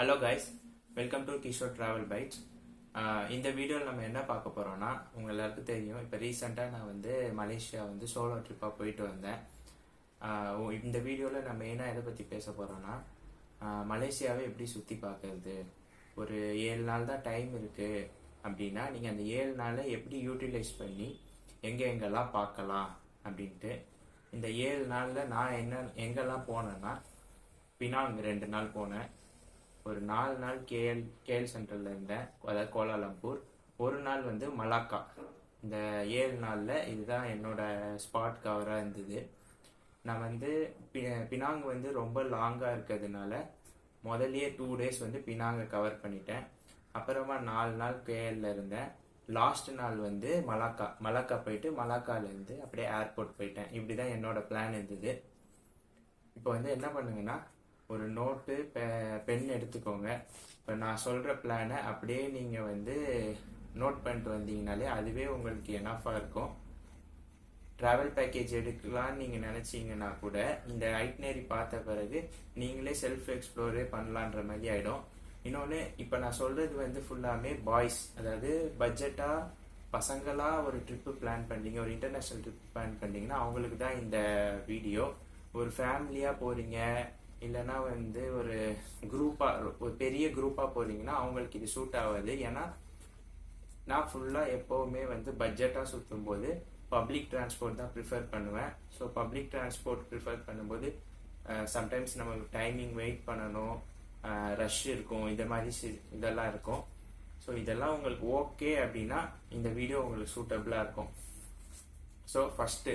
Hello guys welcome to Kishore travel bite இந்த வீடியோவில் நம்ம என்ன பார்க்க போகிறோம்னா உங்கள் எல்லாருக்கும் தெரியும். இப்போ ரீசெண்டாக நான் வந்து மலேசியா வந்து சோலோ ட்ரிப்பாக போயிட்டு வந்தேன். இந்த வீடியோவில் நம்ம மெயினாக எதை பற்றி பேச போகிறோம்னா மலேசியாவை எப்படி சுற்றி பார்க்கறது ஒரு ஏழு நாள் தான் டைம் இருக்குது அப்படின்னா நீங்கள் அந்த ஏழு நாளை எப்படி யூட்டிலைஸ் பண்ணி எங்கே எங்கெல்லாம் பார்க்கலாம் அப்படின்ட்டு இந்த ஏழு நாளில் நான் என்ன எங்கெல்லாம் போனேன்னா பினாங் ரெண்டு நாள் போனேன். ஒரு நாலு நாள் கேஎல் கேஎல் சென்டரில் இருந்தேன். அதாவது கோலாலம்பூர். ஒரு நாள் வந்து மலாக்கா. இந்த ஏழு நாளில் இதுதான் என்னோட ஸ்பாட் கவராக இருந்தது. நான் வந்து பி- பினாங் வந்து ரொம்ப லாங்காக இருக்கிறதுனால முதல்லையே டூ டேஸ் வந்து பினாங்கை கவர் பண்ணிட்டேன். அப்புறமா நாலு நாள் கேஎல்ல இருந்தேன். லாஸ்ட் நாள் வந்து மலாக்கா. மலாக்கா போயிட்டு மலாக்காலேருந்து அப்படியே ஏர்போர்ட் போயிட்டேன். இப்படி தான் என்னோட பிளான் இருந்தது. இப்போ வந்து என்ன பண்ணுங்கன்னா ஒரு நோட்டு பென் எடுத்துக்கோங்க. இப்போ நான் சொல்கிற பிளானை அப்படியே நீங்கள் வந்து நோட் பண்ணிட்டு வந்தீங்கனாலே அதுவே உங்களுக்கு எனஃபாக இருக்கும். ட்ராவல் பேக்கேஜ் எடுக்கலாம்னு நீங்கள் நினச்சிங்கன்னா கூட இந்த ஐட்னரி பார்த்த பிறகு நீங்களே செல்ஃப் எக்ஸ்ப்ளோரே பண்ணலான்ற மாதிரி ஆகிடும் இன்னொன்று இப்போ நான் சொல்கிறது வந்து ஃபுல்லாமே பாய்ஸ் அதாவது பட்ஜெட்டாக பசங்களாக ஒரு ட்ரிப்பு பிளான் பண்ணீங்க ஒரு இன்டர்நேஷ்னல் ட்ரிப் பிளான் பண்ணிங்கன்னா அவங்களுக்கு தான் இந்த வீடியோ ஒரு ஃபேமிலியாக போகிறீங்க இல்லைன்னா வந்து ஒரு குரூப்பாக ஒரு பெரிய குரூப்பாக போகிறீங்கன்னா அவங்களுக்கு இது சூட் ஆகாது. ஏன்னா நான் ஃபுல்லாக எப்போவுமே வந்து பட்ஜெட்டாக சுற்றும் போது பப்ளிக் டிரான்ஸ்போர்ட் தான் ப்ரிஃபர் பண்ணுவேன். ஸோ பப்ளிக் டிரான்ஸ்போர்ட் ப்ரிஃபர் பண்ணும்போது சம்டைம்ஸ் நம்ம டைமிங் வெயிட் பண்ணணும். ரஷ் இருக்கும். இந்த மாதிரி இதெல்லாம் இருக்கும். ஸோ இதெல்லாம் உங்களுக்கு ஓகே அப்படின்னா இந்த வீடியோ உங்களுக்கு சூட்டபிளாக இருக்கும். ஸோ ஃபஸ்ட்டு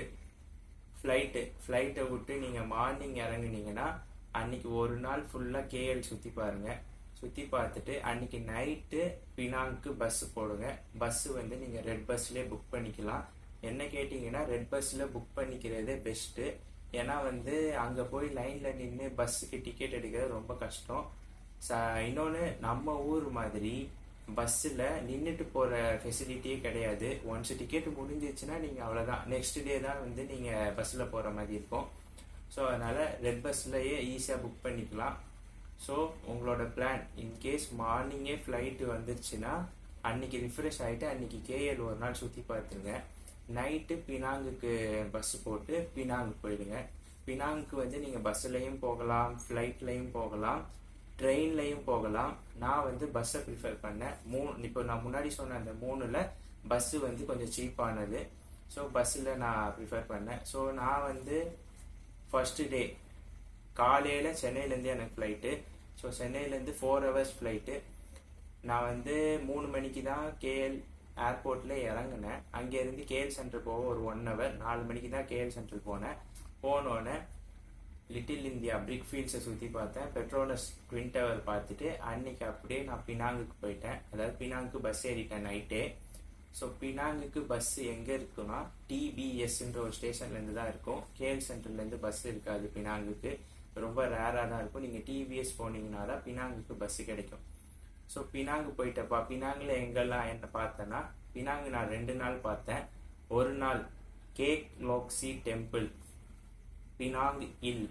ஃப்ளைட்டு ஃப்ளைட்டை விட்டு நீங்கள் மார்னிங் இறங்குனீங்கன்னா அன்னைக்கு ஒரு நாள் ஃபுல்லாக கேஎல் சுற்றி பாருங்க. சுற்றி பார்த்துட்டு அன்னைக்கு நைட்டு பினாங்க்கு பஸ் போடுங்க. பஸ் வந்து நீங்கள் ரெட் பஸ்லேயே புக் பண்ணிக்கலாம். என்ன கேட்டிங்கன்னா ரெட் பஸ்ஸில் புக் பண்ணிக்கிறதே பெஸ்ட்டு ஏன்னா வந்து அங்கே போய் லைனில் நின்று பஸ்ஸுக்கு டிக்கெட் எடுக்கிறது ரொம்ப கஷ்டம். ச இன்னொன்று நம்ம ஊர் மாதிரி பஸ்ஸில் நின்றுட்டு போகிற ஃபெசிலிட்டியே கிடையாது. ஒன்ஸ் டிக்கெட் முடிஞ்சிச்சுன்னா நீங்கள் அவ்வளோதான் நெக்ஸ்ட் டே தான் வந்து நீங்கள் பஸ்ஸில் போகிற மாதிரி இருக்கும். ஸோ அதனால் ரெட் பஸ்லேயே ஈஸியாக புக் பண்ணிக்கலாம். ஸோ உங்களோட பிளான் இன்கேஸ் மார்னிங்கே ஃப்ளைட்டு வந்துருச்சுன்னா அன்னைக்கு ரிஃப்ரெஷ் ஆகிட்டு அன்னைக்கு கேஎல் ஒரு நாள் சுற்றி பார்த்துருங்க. நைட்டு பினாங்குக்கு பஸ் போட்டு பினாங்கு போயிடுங்க. பினாங்குக்கு வந்து நீங்கள் பஸ்ஸுலையும் போகலாம் ஃப்ளைட்லையும் போகலாம் ட்ரெயின்லையும் போகலாம். நான் வந்து பஸ்ஸை ப்ரிஃபர் பண்ணேன். மூணு இப்போ நான் முன்னாடி சொன்ன அந்த மூணில் பஸ்ஸு வந்து கொஞ்சம் சீப்பானது ஸோ பஸ்ஸில் நான் ப்ரிஃபர் பண்ணேன். ஸோ நான் வந்து ஃபர்ஸ்ட் டே காலையில் சென்னையிலேருந்து எனக்கு ஃப்ளைட்டு ஸோ சென்னையிலேருந்து ஃபோர் ஹவர்ஸ் ஃப்ளைட்டு நான் வந்து மூணு மணிக்கு தான் கேஎல் ஏர்போர்ட்டில் இறங்கினேன். அங்கேருந்து கேஎல் சென்டர் போக ஒரு ஒன் ஹவர் நாலு மணிக்கு தான் கேஎல் சென்டர் போனேன். போனோடனே லிட்டில் இந்தியா பிரிக் ஃபீல்ட்ஸை சுற்றி பார்த்தேன். பெட்ரோனஸ் ட்வின் டவர் பார்த்துட்டு அன்னைக்கு அப்படியே நான் பினாங்குக்கு போயிட்டேன். அதாவது பினாங்குக்கு பஸ் ஏறிட்டேன் நைட்டே ஸோ பினாங்குக்கு பஸ் எங்கே இருக்குன்னா டிபிஎஸ்ன்ற ஒரு ஸ்டேஷன்லேருந்து தான் இருக்கும். கேஎல் சென்டர்லேருந்து பஸ் இருக்காது பினாங்குக்கு ரொம்ப ரேராக தான் இருக்கும். நீங்கள் டிபிஎஸ் போனீங்கன்னா தான் பினாங்குக்கு பஸ் கிடைக்கும். ஸோ பினாங்கு போயிட்டப்பா பினாங்கில் எங்கெல்லாம் என்ன பார்த்தேன்னா பினாங்கு நான் ரெண்டு நாள் பார்த்தேன். ஒரு நாள் Kek Lok Si temple Penang இல்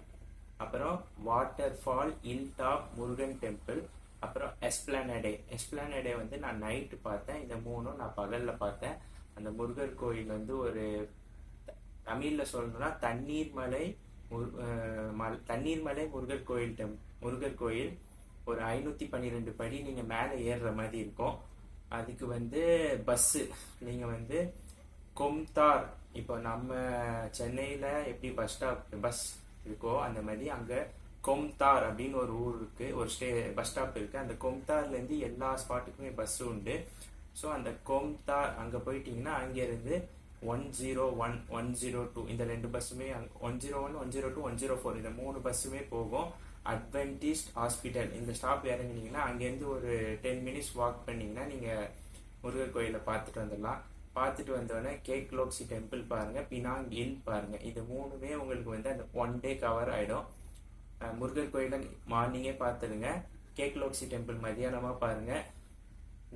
அப்புறம் வாட்டர் ஃபால் இல் டாப் முருகன் டெம்பிள் அப்புறம் எஸ்பிளானடே எஸ்பிளானடே வந்து நான் நைட்டு பார்த்தேன். இந்த மூணும் நான் பகலில் பார்த்தேன். அந்த முருகர் கோயில் வந்து ஒரு தமிழில் சொல்லணும்னா தண்ணீர் மலை முரு- தண்ணீர் மலை முருகர் கோயில் டெம் முருகர் கோயில். ஒரு ஐநூற்றி பன்னிரெண்டு படி நீங்கள் மேலே ஏறுற மாதிரி இருக்கும். அதுக்கு வந்து பஸ்ஸு நீங்கள் வந்து கொம்தார் இப்போ நம்ம சென்னையில் எப்படி பஸ் ஸ்டாப் பஸ் இருக்கோ அந்த மாதிரி அங்கே கொம்தார் அப்படின்னு ஒரு ஊர் இருக்கு. ஒரு ஸ்டே பஸ் ஸ்டாப் இருக்கு. அந்த கொம்தார்லேருந்து எல்லா ஸ்பாட்டுக்குமே பஸ் உண்டு. ஸோ அந்த கொம்தார் அங்கே போயிட்டீங்கன்னா அங்கேருந்து one zero one one zero two இந்த ரெண்டு பஸ்ஸுமே one zero one one zero two one zero four இந்த மூணு பஸ்ஸுமே போகும். அட்வென்டிஸ்ட் ஹாஸ்பிட்டல் இந்த ஸ்டாப் இறங்குனீங்கன்னா அங்கேருந்து ஒரு டென் மினிட்ஸ் வாக் பண்ணீங்கன்னா நீங்கள் முருகர் கோயிலை பார்த்துட்டு வந்துடலாம். பார்த்துட்டு வந்தோடனே கேக் லோக்ஸி டெம்பிள் பாருங்க பினாங் இல் பாருங்க. இது மூணுமே உங்களுக்கு வந்து அந்த ஒன் டே கவர் ஆயிடும். முருகர் கோயிலை மார்னிங்கே பார்த்துடுங்க. கேக்லோக்சி டெம்பிள் மதியானமாக பாருங்க.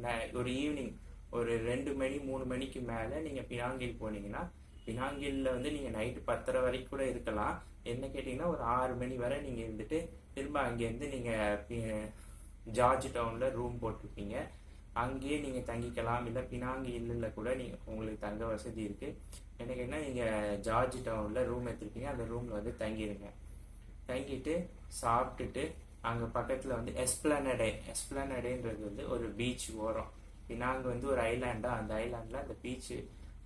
ந- ஒரு ஈவினிங் ஒரு ரெண்டு மணி மூணு மணிக்கு மேலே நீங்கள் பினாங்கில் போனீங்கன்னா பினாங்கில்ல வந்து நீங்கள் நைட்டு பத்தரை வரைக்கும் கூட இருக்கலாம். என்ன கேட்டிங்கன்னா ஒரு ஆறு மணி வரை நீங்கள் இருந்துட்டு திரும்ப அங்கேருந்து நீங்கள் ஜார்ஜ் டவுனில் ரூம் போட்டிருப்பீங்க. அங்கேயே நீங்கள் தங்கிக்கலாம். இல்லை பினாங்கு இல்லில் கூட நீங்கள் உங்களுக்கு தங்க வசதி இருக்குது எனக்கு என்ன நீங்கள் ஜார்ஜ் டவுனில் ரூம் எடுத்துருப்பீங்க. அந்த ரூமில் வந்து தங்கிடுங்க தங்கிட்டு சாப்பிட்டுட்டு அங்கே பக்கத்தில் வந்து எஸ்பிளனடே எஸ்பிளனடேன்றது வந்து ஒரு பீச் ஓரம். நாங்கள் வந்து ஒரு ஐலாண்டா அந்த ஐலாண்டில் அந்த பீச்சு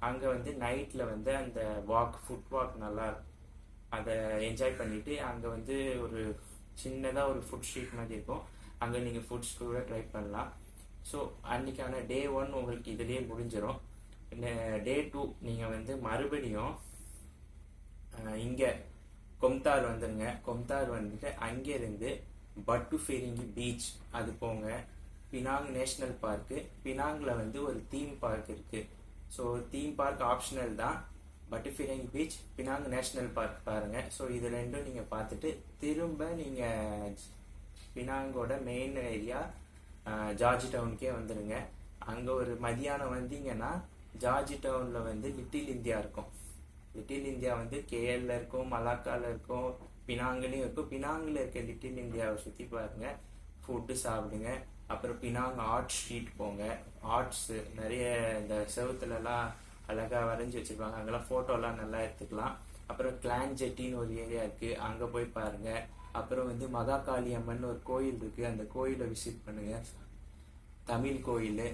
அங்கே வந்து நைட்டில் வந்து அந்த வாக் ஃபுட் வாக் நல்லா அதை என்ஜாய் பண்ணிட்டு அங்கே வந்து ஒரு சின்னதாக ஒரு ஃபுட் ஸ்ட்ரீட் மாதிரி இருக்கும். அங்கே நீங்கள் ஃபுட்ஸ் கூட ட்ரை பண்ணலாம். ஸோ அன்னைக்கான டே ஒன் உங்களுக்கு இதுலேயே முடிஞ்சிடும் டே டூ நீங்கள் வந்து மறுபடியும் இங்கே கொம்தார் வந்துருங்க. கொம்தார் வந்துட்டு அங்கேருந்து பட்டு ஃபெரிங்கி பீச் அது போங்க. பினாங் நேஷனல் பார்க்கு பினாங்கில் வந்து ஒரு தீம் பார்க் இருக்கு. ஸோ தீம் பார்க் ஆப்ஷனல் தான். Batu Ferringhi beach Penang national park பாருங்க. ஸோ இது ரெண்டும் நீங்கள் பார்த்துட்டு திரும்ப நீங்கள் பினாங்கோட மெயின் ஏரியா ஜார்ஜ் டவுனுக்கே வந்துடுங்க அங்கே ஒரு மதியானம் வந்தீங்கன்னா ஜார்ஜ் டவுனில் வந்து லிட்டில் இந்தியா இருக்கும். லிட்டில் இந்தியா வந்து கேஎல்ல இருக்கும் மலாக்கால இருக்கும் பினாங்கிலையும் இருக்கும். பினாங்கில் இருக்க லிட்டில் இந்தியாவை சுற்றி பாருங்க. ஃபுட்டு சாப்பிடுங்க. அப்புறம் பினாங் ஆர்ட் ஸ்ட்ரீட் போங்க. ஆர்ட்ஸ் நிறைய இந்த செவுத்துலலாம் அழகாக வரைஞ்சி வச்சுருப்பாங்க. அங்கெல்லாம் ஃபோட்டோலாம் நல்லா எடுத்துக்கலாம். அப்புறம் கிளான் ஜெட்டின்னு ஒரு ஏரியா இருக்கு. அங்கே போய் பாருங்க. அப்புறம் வந்து மகாகாளி அம்மன் ஒரு கோயில் இருக்கு. அந்த கோயிலை விசிட் பண்ணுங்க. தமிழ் கோயில்.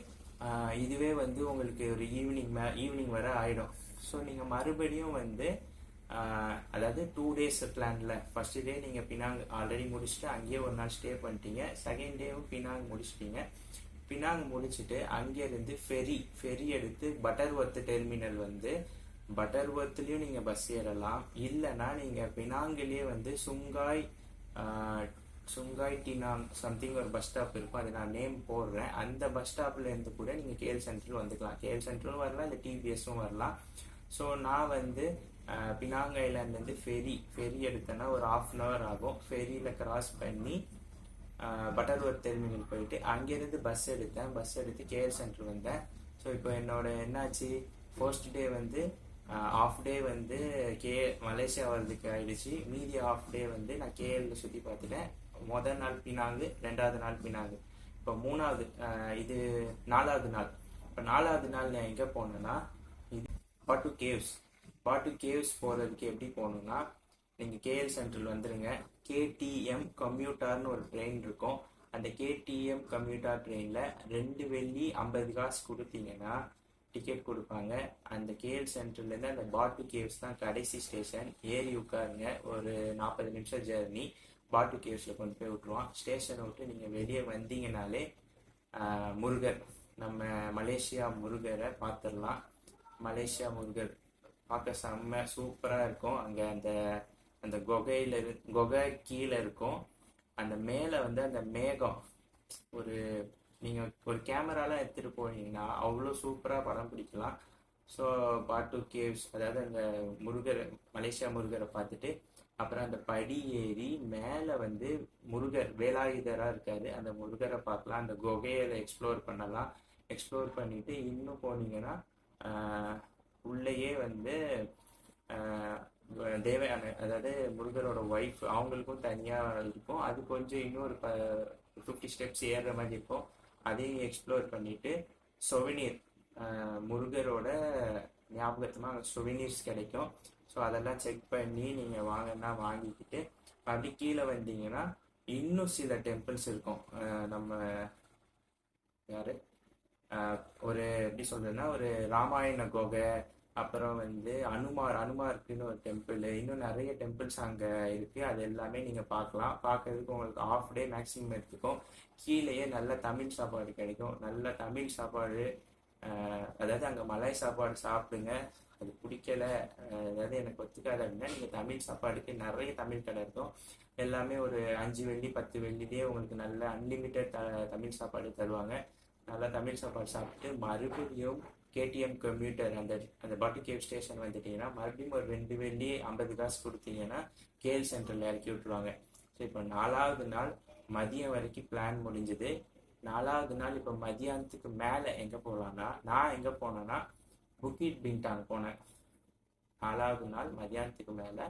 இதுவே வந்து உங்களுக்கு ஒரு ஈவினிங் மே ஈவினிங் வரை ஆயிடும். ஸோ நீங்கள் மறுபடியும் வந்து அதாவது டூ டேஸ் பிளான்ல ஃபர்ஸ்ட் டே நீங்கள் பினாங் ஆல்ரெடி முடிச்சுட்டு அங்கேயே ஒரு நாள் ஸ்டே பண்ணிட்டீங்க. செகண்ட் டேவும் பினாங் முடிச்சிட்டீங்க. பினாங் முடிச்சுட்டு அங்கேருந்து ஃபெரி ஃபெரி எடுத்து பட்டர்வர்த் டெர்மினல் வந்து பட்டர்வர்த்லயும் நீங்கள் பஸ் ஏறலாம். இல்லைன்னா நீங்கள் பினாங்கிலேயே வந்து சுங்காய் சுங்காய் டினாங் சம்திங் ஒரு பஸ் ஸ்டாப் இருக்கும். அதை நான் நேம் போடுறேன். அந்த பஸ் ஸ்டாப்லேருந்து கூட நீங்கள் கேஎல் சென்ட்ரல் வந்துக்கலாம். கேஎல் சென்ட்ரலும் வரலாம் இல்லை டிபிஎஸும் வரலாம். ஸோ நான் வந்து பினாங் ஐலாண்ட்லேருந்து ஃபெரி ஃபெரி எடுத்தேன்னா ஒரு ஆஃப் அன் ஹவர் ஆகும். ஃபெரியில் கிராஸ் பண்ணி பட்டர்வர்த் டெர்மினல் போயிட்டு அங்கேருந்து பஸ் எடுத்தேன். பஸ் எடுத்து கேஎல் சென்டர் வந்தேன். ஸோ இப்போ என்னோட என்னாச்சு? ஃபர்ஸ்ட் டே வந்து ஆஃப் டே வந்து கே மலேசியா வர்றதுக்கு ஆயிடுச்சு. மீதி ஆஃப் டே வந்து நான் கேஎல்ல சுற்றி பார்த்துட்டேன். முதல் நாள் பினாங்கு ரெண்டாவது நாள் பினாங்கு. இப்போ மூணாவது இது நாலாவது நாள். இப்போ நாலாவது நாள் நான் எங்கே போனேன்னா இது பாட்டு கேவ்ஸ் பாட்டு கேவ்ஸ் போகிறதுக்கு எப்படி போகணும்னா நீங்கள் கேஎல் சென்ட்ரல் வந்துடுங்க கேடிஎம் கம்யூட்டார்னு ஒரு ட்ரெயின் இருக்கும். அந்த கேடிஎம் கம்யூட்டார் ட்ரெயினில் ரெண்டு வெள்ளி ஐம்பது காசு கொடுத்தீங்கன்னா டிக்கெட் கொடுப்பாங்க. அந்த கேஎல் சென்டர்லேருந்து அந்த பாட்டு கேவ்ஸ் தான் கடைசி ஸ்டேஷன் ஏறி உட்காருங்க. ஒரு நாற்பது நிமிஷம் ஜெர்னி பாட்டு கேவ்ஸில் கொண்டு போய் விட்ருவான் ஸ்டேஷனை விட்டு நீங்கள் வெளியே வந்தீங்கனாலே முருகர் நம்ம மலேசியா முருகரை பார்த்துடலாம். மலேசியா முருகர். பார்க்க செம்ம சூப்பராக இருக்கும். அங்கே அந்த அந்த குகையில் இரு குகை கீழே இருக்கும். அந்த மேலே வந்து அந்த மேகம். ஒரு நீங்கள் ஒரு கேமராலாம் எடுத்துகிட்டு போனீங்கன்னா அவ்வளோ சூப்பராக படம் பிடிக்கலாம். ஸோ பாட்டு கேவ்ஸ் அதாவது அந்த முருகரை மலேசியா முருகரை பார்த்துட்டு அப்புறம் அந்த படி ஏறி மேலே வந்து முருகர் வேலாயுதராக இருக்காரு. அந்த முருகரை பார்க்கலாம். அந்த குகையை எக்ஸ்ப்ளோர் பண்ணலாம். எக்ஸ்ப்ளோர் பண்ணிட்டு இன்னும் போனீங்கன்னா உள்ளேயே வந்து தேவையான அதாவது முருகரோட ஒய்ஃப் அவங்களுக்கும் தனியாக இருக்கும். அது கொஞ்சம் இன்னும் ஒரு ஃபிஃப்டி ஸ்டெப்ஸ் ஏறுற மாதிரி இருக்கும். அதையும் எக்ஸ்ப்ளோர் பண்ணிட்டு சொவனீர் முருகரோட ஞாபகத்தமாக சொவனீர்ஸ் கிடைக்கும். ஸோ அதெல்லாம் செக் பண்ணி நீங்கள் வாங்கினா வாங்கிக்கிட்டு அப்படி கீழே வந்தீங்கன்னா இன்னும் சில டெம்பிள்ஸ் இருக்கும். நம்ம யாரு? ஒரு எப்படி சொல்றதுன்னா ஒரு ராமாயண குகை அப்புறம் வந்து அனுமார் அனுமாருக்குன்னு ஒரு டெம்பிள் இன்னும் நிறைய டெம்பிள்ஸ் அங்கே இருக்கு. அது எல்லாமே நீங்க பார்க்கலாம். பார்க்கறதுக்கு உங்களுக்கு ஆஃப் டே மேக்ஸிமம் எடுத்துக்கும். கீழேயே நல்ல தமிழ் சாப்பாடு கிடைக்கும். நல்ல தமிழ் சாப்பாடு அதாவது அங்கே மலாய் சாப்பாடு சாப்பிடுங்க. அது பிடிக்கல அதாவது எனக்கு ஒத்துக்காது அப்படின்னா நீங்க தமிழ் சாப்பாடுக்கு நிறைய தமிழ் கடை இருக்கும். எல்லாமே ஒரு அஞ்சு வெள்ளி பத்து வெள்ளிலேயே உங்களுக்கு நல்ல அன்லிமிட்டெட் தமிழ் சாப்பாடு தருவாங்க. நல்லா தமிழ் சாப்பாடு சாப்பிட்டு மறுபடியும் கேடிஎம் கம்ப்யூட்டர் அந்த அந்த பாட்டு கேவ் ஸ்டேஷன் வந்துட்டீங்கன்னா மறுபடியும் ஒரு ரெண்டு வெள்ளி ஐம்பது காசு கொடுத்தீங்கன்னா கேஎல் சென்டரில் இறக்கி விட்டுருவாங்க. ஸோ இப்போ நாலாவது நாள் மதியம் வரைக்கும் பிளான் முடிஞ்சது. நாலாவது நாள் இப்போ மதியானத்துக்கு மேலே எங்கே போகலான்னா நான் எங்கே போனேன்னா புக்கிட் பிங்டாங் போனேன். நாலாவது நாள் மதியானத்துக்கு மேலே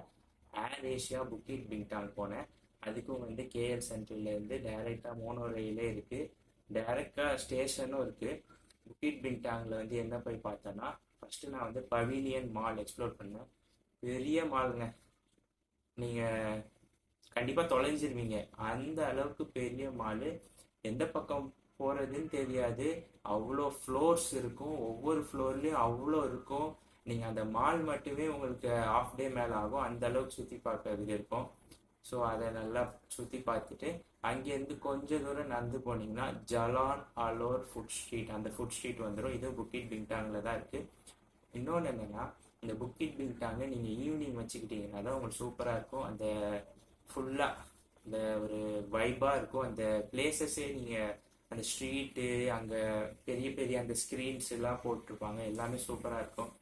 ஏர் ஏஷியா புக்கிட் பிங்டாங் போனேன். அதுக்கும் வந்து கேஎல் சென்டர்லேருந்து டைரெக்டாக மோனோ ரயிலே இருக்குது டைரெக்டாக ஸ்டேஷனும் இருக்குது புக்கிட் பின்டாங்கில் வந்து என்ன போய் பார்த்தேன்னா ஃபஸ்ட்டு நான் வந்து பவிலியன் மால் எக்ஸ்ப்ளோர் பண்ணேன். பெரிய மாலுங்க நீங்கள் கண்டிப்பாக தொலைஞ்சிருவீங்க. அந்த அளவுக்கு பெரிய மாலு எந்த பக்கம் போகிறதுன்னு தெரியாது. அவ்வளோ ஃப்ளோர்ஸ் இருக்கும். ஒவ்வொரு ஃப்ளோர்லேயும் அவ்வளோ இருக்கும். நீங்கள் அந்த மால் மட்டுமே உங்களுக்கு ஆஃப் டே மேலே ஆகும். அந்த அளவுக்கு சுற்றி பார்க்கறதுக்கு இருக்கும். ஸோ அதை நல்லா சுற்றி பார்த்துட்டு அங்கேருந்து கொஞ்சம் தூரம் நடந்து போனீங்கன்னா ஜலான் அலோர் ஃபுட் ஸ்ட்ரீட் அந்த ஃபுட் ஸ்ட்ரீட் வந்துடும் இது புக்கிட் பிங்டாங்கில் தான் இருக்குது இன்னொன்று என்னென்னா இந்த புக்கிட் பிங்டாங்க நீங்கள் ஈவினிங் வச்சுக்கிட்டீங்கன்னா தான் உங்களுக்கு சூப்பராக இருக்கும். அந்த ஃபுல்லாக அந்த ஒரு வைபாக இருக்கும். அந்த பிளேசஸே நீங்கள் அந்த ஸ்ட்ரீட்டு அங்கே பெரிய பெரிய அந்த ஸ்க்ரீன்ஸ் எல்லாம் போட்டிருப்பாங்க. எல்லாமே சூப்பராக இருக்கும்.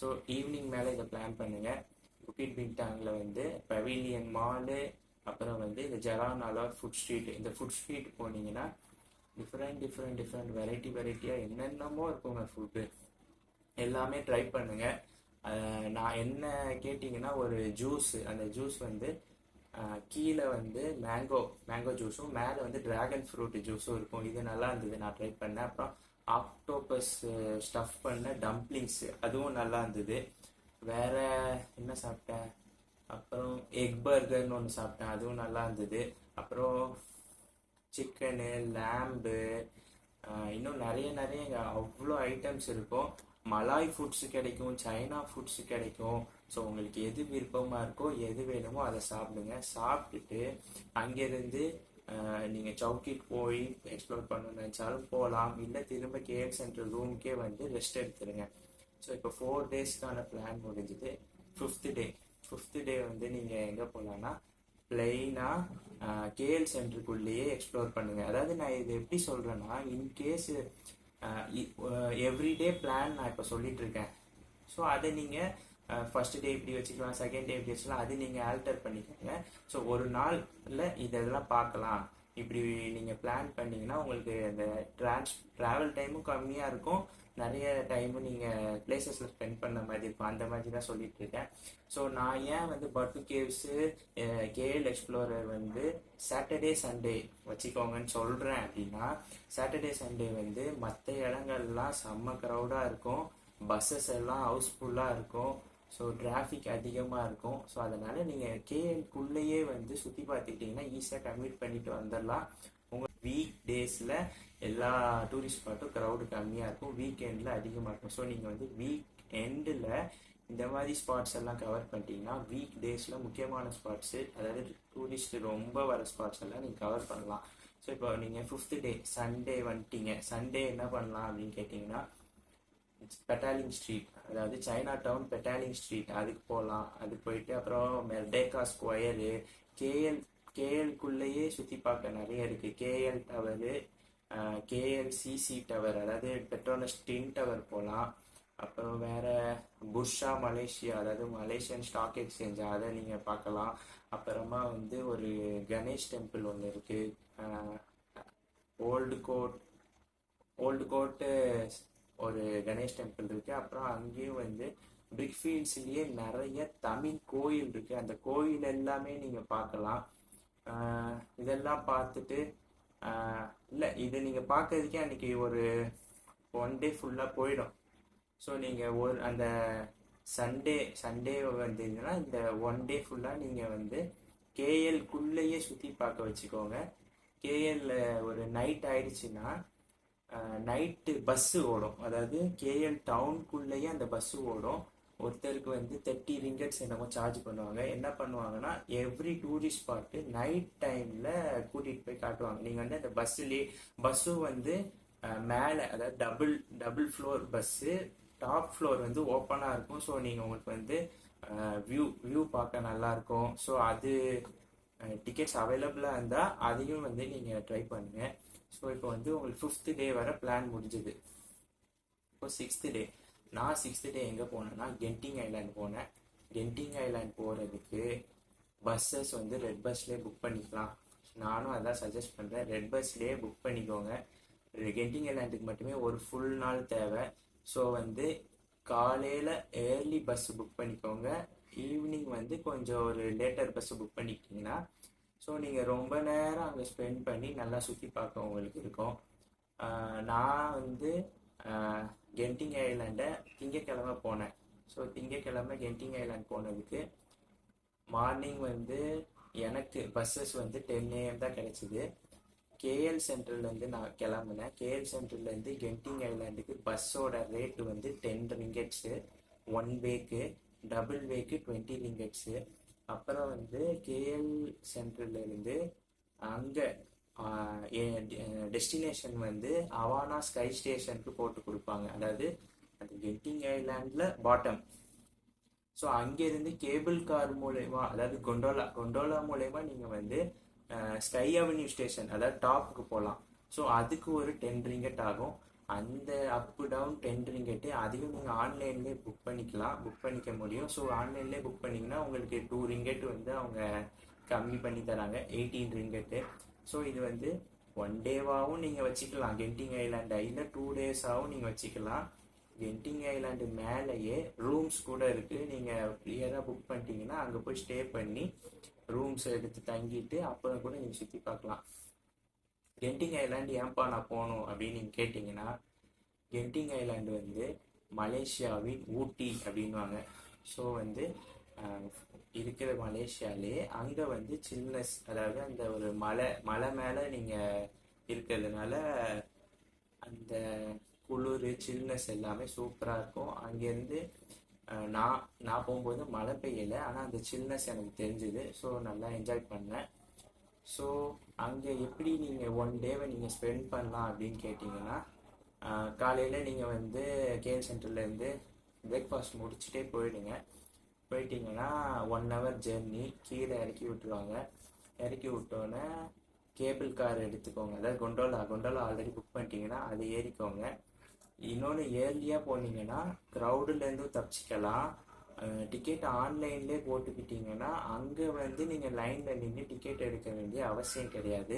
ஸோ ஈவினிங் மேலே இதை பிளான் பண்ணுங்கள் புக்கிட் பிங்டாங்கில் வந்து பவிலியன் மாலு அப்புறம் வந்து இந்த ஜலானாலா ஃபுட் ஸ்ட்ரீட் இந்த ஃபுட் ஸ்ட்ரீட் போனீங்கன்னா டிஃப்ரெண்ட் டிஃப்ரெண்ட் டிஃப்ரெண்ட் வெரைட்டி வெரைட்டியாக என்னென்னமோ இருக்குங்க ஃபுட்டு எல்லாமே ட்ரை பண்ணுங்க. நான் என்ன கேட்டிங்கன்னா ஒரு ஜூஸ் அந்த ஜூஸ் வந்து கீழே வந்து மேங்கோ மேங்கோ ஜூஸும் மேலே வந்து ட்ராகன் ஃப்ரூட் ஜூஸும் இருக்கும். இது நல்லா இருந்தது நான் ட்ரை பண்ணேன். அப்புறம் ஆக்டோபஸ் ஸ்டஃப் பண்ண டம்ப்ளிங்ஸ் அதுவும் நல்லா இருந்தது. வேற என்ன சாப்பிட்டேன்? அப்புறம் எக் பர்கர்னு ஒன்று சாப்பிட்டேன். அதுவும் நல்லா இருந்தது. அப்புறம் சிக்கனு லேம்பு இன்னும் நிறைய நிறைய இங்கே அவ்வளோ ஐட்டம்ஸ் இருக்கும். மலாய் ஃபுட்ஸ் கிடைக்கும் சைனா ஃபுட்ஸ் கிடைக்கும். ஸோ உங்களுக்கு எது விருப்பமாக இருக்கோ எது வேணுமோ அதை சாப்பிடுங்க. சாப்பிட்டுட்டு அங்கேருந்து நீங்கள் சவுக்கிக்கு போய் எக்ஸ்ப்ளோர் பண்ணணும்னு நினச்சாலும் போகலாம் இல்லை திரும்ப கேஎல் சென்டர் ரூமுக்கே வந்து ரெஸ்ட் எடுத்துருங்க. ஸோ இப்போ ஃபோர் டேஸ்க்கான பிளான் முடிஞ்சுது. ஃபிஃப்த் டே ஃபிஃப்த் டே வந்து நீங்கள் எங்கே போகலான்னா பிளெயினாக கேஎல் சென்டருக்குள்ளேயே எக்ஸ்ப்ளோர் பண்ணுங்கள் அதாவது நான் இது எப்படி சொல்கிறேன்னா இன்கேஸ் எவ்ரிடே பிளான் நான் இப்போ சொல்லிட்டு இருக்கேன் ஸோ அதை நீங்கள் ஃபர்ஸ்ட் டே இப்படி வச்சுக்கலாம் செகண்ட் டே இப்படி வச்சுக்கலாம் அது நீங்கள் ஆல்டர் பண்ணிக்கோங்க. ஸோ ஒரு நாளில் இதெல்லாம் பார்க்கலாம். இப்படி நீங்கள் பிளான் பண்ணிங்கன்னா உங்களுக்கு அந்த ட்ரான்ஸ் ட்ராவல் டைமும் கம்மியாக இருக்கும். நிறைய டைமு நீங்கள் பிளேசஸில் ஸ்பெண்ட் பண்ண மாதிரி இருக்கும். அந்த மாதிரி தான் சொல்லிட்டு இருக்கேன். ஸோ நான் ஏன் வந்து பட்டு கேவ்ஸு கேஎல் எக்ஸ்ப்ளோரர் வந்து சாட்டர்டே சண்டே வச்சுக்கோங்கன்னு சொல்கிறேன் அப்படின்னா சாட்டர்டே சண்டே வந்து மற்ற இடங்கள்லாம் செம்ம க்ரௌடாக இருக்கும். பஸ்ஸஸ் எல்லாம் ஹவுஸ்ஃபுல்லாக இருக்கும். ஸோ டிராஃபிக் அதிகமாக இருக்கும். ஸோ அதனால் நீங்கள் கேஎல்குள்ளேயே வந்து சுற்றி பார்த்துக்கிட்டிங்கன்னா ஈஸியாக கம்யூட் பண்ணிட்டு வந்துடலாம் உங்கள் வீக் டேஸில் எல்லா டூரிஸ்ட் ஸ்பாட்டும் க்ரௌடு கம்மியாக இருக்கும். வீக்கெண்டில் அதிகமாக இருக்கும். ஸோ நீங்கள் வந்து வீக் எண்டில் இந்த மாதிரி ஸ்பாட்ஸ் எல்லாம் கவர் பண்ணிட்டீங்கன்னா வீக் டேஸில் முக்கியமான ஸ்பாட்ஸு அதாவது டூரிஸ்ட் ரொம்ப வர ஸ்பாட்ஸ் எல்லாம் நீங்கள் கவர் பண்ணலாம். ஸோ இப்போ நீங்கள் ஃபிஃப்த்து டே சண்டே வந்துட்டீங்க. சண்டே என்ன பண்ணலாம் அப்படின்னு கேட்டிங்கன்னா பெட்டாலிங் ஸ்ட்ரீட் அதாவது சைனா டவுன் பெட்டாலிங் ஸ்ட்ரீட் அதுக்கு போகலாம் அது போயிட்டு அப்புறம் மெர்டேகா ஸ்கொயரு கேஎல் கேஎல்குள்ளேயே சுற்றி பார்க்க நிறைய இருக்குது KL tower KL CC tower அதாவது பெட்ரோனஸ் டின் டவர் போகலாம் அப்புறம் வேற புர்ஷா மலேசியா அதாவது மலேசியன் ஸ்டாக் எக்ஸ்சேஞ்ச் அதை நீங்கள் பார்க்கலாம். அப்புறமா வந்து ஒரு கணேஷ் டெம்பிள் ஒன்று இருக்குது ஓல்டு கோட் ஓல்டு கோட்டு ஒரு கணேஷ் டெம்பிள் இருக்கு. அப்புறம் அங்கேயும் வந்து பிரிக்ஃபீல்ட்ஸ்லயே நிறைய தமிழ் கோயில் இருக்கு. அந்த கோயில் எல்லாமே நீங்க பார்க்கலாம். இதெல்லாம் பார்த்துட்டு இல்லை இது நீங்கள் பார்க்கறதுக்கே அன்றைக்கி ஒரு ஒன் டே ஃபுல்லாக போயிடும். ஸோ நீங்கள் ஒரு அந்த சண்டே சண்டே வந்தீங்கன்னா இந்த ஒன் டே ஃபுல்லாக நீங்கள் வந்து கேஎல்குள்ளேயே சுற்றி பார்க்க வச்சுக்கோங்க. கேஎல்ல ஒரு நைட் ஆயிடுச்சுன்னா நைட்டு பஸ்ஸு ஓடும். அதாவது கேஎல் டவுனுக்குள்ளேயே அந்த பஸ்ஸு ஓடும். ஒருத்தருக்கு வந்து தேர்ட்டி ரிங்கட்ஸ் என்னமோ சார்ஜ் பண்ணுவாங்க. என்ன பண்ணுவாங்கன்னா எவ்ரி டூரிஸ்ட் ஸ்பாட்டு நைட் டைமில் கூட்டிகிட்டு போய் காட்டுவாங்க. நீங்கள் வந்து அந்த பஸ்ஸுலேயே பஸ்ஸும் வந்து மேலே அதாவது double double floor bus top floor வந்து ஓப்பனாக இருக்கும். ஸோ நீங்கள் உங்களுக்கு வந்து வியூ வியூ பார்க்க நல்லா இருக்கும். ஸோ அது டிக்கெட்ஸ் அவைலபிளாக இருந்தால் அதையும் வந்து நீங்கள் ட்ரை பண்ணுங்கள் ஸோ இப்போ வந்து உங்களுக்கு ஃபிஃப்த் டே வர பிளான் முடிஞ்சுது. இப்போ சிக்ஸ்த் டே நான் சிக்ஸ்த் டே எங்கே போனேன்னா கென்டிங் ஐலாண்ட் போனேன். கென்டிங் ஐலாண்ட் போகிறதுக்கு பஸ்ஸஸ் வந்து ரெட் பஸ்லேயே புக் பண்ணிக்கலாம். நானும் அதான் சஜஸ்ட் பண்ணுறேன் ரெட் பஸ்லேயே புக் பண்ணிக்கோங்க. கென்டிங் ஐலாண்டுக்கு மட்டுமே ஒரு ஃபுல் நாள் தேவை. ஸோ வந்து காலையில் ஏர்லி பஸ் புக் பண்ணிக்கோங்க. ஈவினிங் வந்து கொஞ்சம் ஒரு லேட்டர் பஸ் புக் பண்ணிக்கிட்டிங்கன்னா ஸோ நீங்கள் ரொம்ப நேரம் அங்கே ஸ்பெண்ட் பண்ணி நல்லா சுற்றி பார்க்க உங்களுக்கு இருக்கும். நான் வந்து கென்டிங் ஐலாண்டை திங்கக்கிழமை போனேன். ஸோ திங்கக்கிழமை கென்டிங் ஐலாண்ட் போனதுக்கு மார்னிங் வந்து எனக்கு பஸ்ஸஸ் வந்து டென் ஏஎம் தான் கிடைச்சிது. கேஎல் சென்ட்ரல்லேருந்து நான் கிளம்புனேன். கேஎல் சென்ட்ரல்லேருந்து கென்டிங் ஐலாண்டுக்கு பஸ்ஸோட ரேட்டு வந்து ten ringgits one way double way twenty ringgits அப்புறம் வந்து கேஎல் சென்ட்ரல்லேருந்து அங்கே டெஸ்டினேஷன் வந்து அவானா ஸ்கை ஸ்டேஷனுக்கு போட்டு கொடுப்பாங்க. அதாவது அந்த கெட்டிங் ஐலாண்டில் பாட்டம் ஸோ அங்கேருந்து கேபிள் கார் மூலயமா அதாவது கொண்டோலா கொண்டோலா மூலயமா நீங்கள் வந்து ஸ்கை அவென்யூ ஸ்டேஷன் அதாவது டாப்புக்கு போகலாம் ஸோ அதுக்கு ஒரு டென் ரிங்கெட் ஆகும். அந்த அப் டவுன் டென் ரிங்கெட்டு அதையும் நீங்கள் ஆன்லைன்லேயே புக் பண்ணிக்கலாம். புக் பண்ணிக்க முடியும். ஸோ ஆன்லைன்லேயே புக் பண்ணிங்கன்னா உங்களுக்கு டூ ரிங்கெட் வந்து அவங்க கம்மி பண்ணி தராங்க. எயிட்டீன் ரிங்கெட்டு ஸோ இது வந்து ஒன் டேவாகவும் நீங்கள் வச்சுக்கலாம். கென்டிங் ஐலாண்டை இல்லை டூ டேஸாகவும் நீங்கள் வச்சுக்கலாம். கென்டிங் ஐலாண்டு மேலேயே ரூம்ஸ் கூட இருக்குது நீங்கள் க்ளியராக புக் பண்ணிட்டீங்கன்னா அங்கே போய் ஸ்டே பண்ணி ரூம்ஸ் எடுத்து தங்கிட்டு அப்புறம் கூட நீங்கள் சுற்றி பார்க்கலாம். கென்டிங் ஐலாண்டு ஏன்பா நான் போகணும் அப்படின்னு நீங்கள் கேட்டிங்கன்னா கென்டிங் ஐலாண்டு வந்து மலேசியாவின் ஊட்டி அப்படின்வாங்க ஸோ வந்து இருக்கிற மலேசியாலே அங்கே வந்து சில்னஸ் அதாவது அந்த ஒரு மலை மலை மேலே நீங்கள் இருக்கிறதுனால அந்த குளிர் சில்னஸ் எல்லாமே சூப்பராக இருக்கும். அங்கேருந்து நான் நான் போகும்போது மழை பெய்யலை ஆனால் அந்த சில்னஸ் எனக்கு தெரிஞ்சுது. ஸோ நல்லா என்ஜாய் பண்ணேன். ஸோ அங்கே எப்படி நீங்கள் ஒன் டேவை நீங்கள் ஸ்பெண்ட் பண்ணலாம் அப்படின்னு கேட்டிங்கன்னா காலையில் நீங்கள் வந்து கேஎல் சென்டர்லேருந்து பிரேக்ஃபாஸ்ட் முடிச்சுட்டே போயிடுங்க. போயிட்டீங்கன்னா ஒன் ஹவர் ஜேர்னி கீழே இறக்கி விட்டுருவாங்க. இறக்கி விட்டோன்னே கேபிள் கார் எடுத்துக்கோங்க. அதாவது கொண்டோலா கொண்டோலா ஆல்ரெடி புக் பண்ணிட்டீங்கன்னா அது ஏறிக்கோங்க. இன்னொன்று ஏர்லியாக போனீங்கன்னா க்ரௌடுலேருந்தும் தப்பிச்சிக்கலாம். டிக்கெட் ஆன்லைன்லேயே போட்டுக்கிட்டீங்கன்னா அங்கே வந்து நீங்கள் லைனில் நின்று டிக்கெட் எடுக்க வேண்டிய அவசியம் கிடையாது.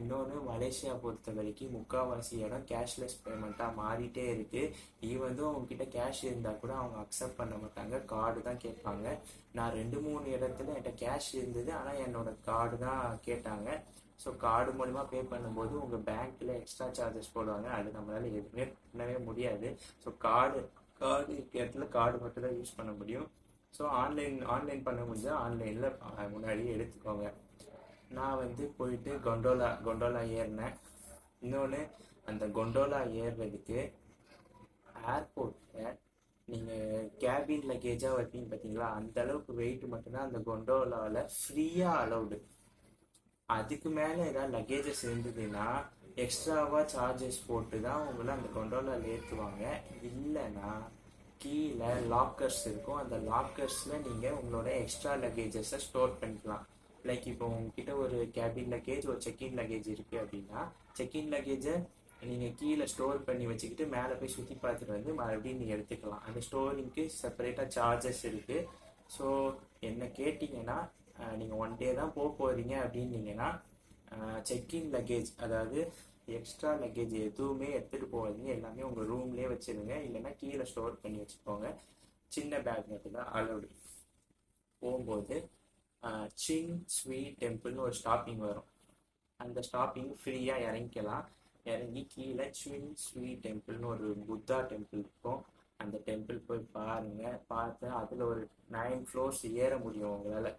இன்னொன்று மலேசியா பொறுத்த வரைக்கும் முக்கால்வாசி இடம் கேஷ்லெஸ் பேமெண்ட்டாக மாறிட்டே இருக்கு. ஈவன் அவங்கக்கிட்ட கேஷ் இருந்தால் கூட அவங்க அக்செப்ட் பண்ண மாட்டாங்க. கார்டு தான் கேட்பாங்க. நான் ரெண்டு மூணு இடத்துல என்கிட்ட கேஷ் இருந்தது. ஆனால் என்னோட கார்டு தான் கேட்டாங்க. ஸோ கார்டு மூலிமா பே பண்ணும்போது உங்கள் பேங்க்கில் எக்ஸ்ட்ரா சார்ஜஸ் போடுவாங்க. அது நம்மளால் எதுவுமே பண்ணவே முடியாது. ஸோ கார்டு கார்டு இடத்துல கார்டு மட்டும் தான் யூஸ் பண்ண முடியும். ஸோ ஆன்லைன் ஆன்லைன் பண்ண முடிஞ்சால் ஆன்லைனில் முன்னாடியே எடுத்துக்கோங்க. நான் வந்து போயிட்டு கொண்டோலா கொண்டோலா ஏறினேன். இன்னொன்று அந்த கொண்டோலா ஏறுறதுக்கு ஏர்போர்ட்டில் நீங்கள் கேபின் லக்கேஜாக வைப்பீங்க பார்த்தீங்களா அந்த அளவுக்கு வெயிட் மட்டும்தான் அந்த கொண்டோலாவில் ஃப்ரீயாக அலௌடு அதுக்கு மேலே ஏதாவது லக்கேஜஸ் இருந்ததுன்னா எக்ஸ்ட்ராவாக சார்ஜஸ் போட்டு தான் உங்களை அந்த கொண்டோலாவில் ஏற்றுவாங்க இல்லைன்னா கீழே லாக்கர்ஸ் இருக்கும். அந்த லாக்கர்ஸில் நீங்கள் உங்களோட எக்ஸ்ட்ரா லக்கேஜஸை ஸ்டோர் பண்ணிக்கலாம். லைக் இப்போ உங்ககிட்ட ஒரு கேபின் லக்கேஜ் ஒரு செக்இன் லக்கேஜ் இருக்குது அப்படின்னா செக்இன் லக்கேஜை நீங்கள் கீழே ஸ்டோர் பண்ணி வச்சுக்கிட்டு மேலே போய் சுற்றி பார்த்துட்டு வந்து மறுபடியும் நீங்கள் எடுத்துக்கலாம். அந்த ஸ்டோரிங்க்கு செப்பரேட்டாக சார்ஜஸ் இருக்குது ஸோ என்ன கேட்டிங்கன்னா நீங்கள் ஒன் டே தான் போக போகிறீங்க அப்படின்னீங்கன்னா செக்இன் லக்கேஜ் அதாவது எக்ஸ்ட்ரா லக்கேஜ் எதுவுமே எடுத்துகிட்டு போகாதீங்க. எல்லாமே உங்கள் ரூம்லேயே வச்சுருங்க. இல்லைன்னா கீழே ஸ்டோர் பண்ணி வச்சுக்கோங்க. சின்ன பேக் மட்டும் தான் அலௌடு போகும்போது சின் ஸ்வீ டெம்பிள்னு ஒரு ஸ்டாப்பிங் வரும். அந்த ஸ்டாப்பிங் ஃப்ரீயாக இறங்கிக்கலாம். இறங்கி கீழே சிங் ஸ்வீ டெம்பிள்னு ஒரு புத்தா டெம்பிள் இருக்கும். அந்த டெம்பிள் போய் பாருங்க. பார்த்து அதில் ஒரு நைன் ஃப்ளோர்ஸ் ஏற முடியும் உங்களால்.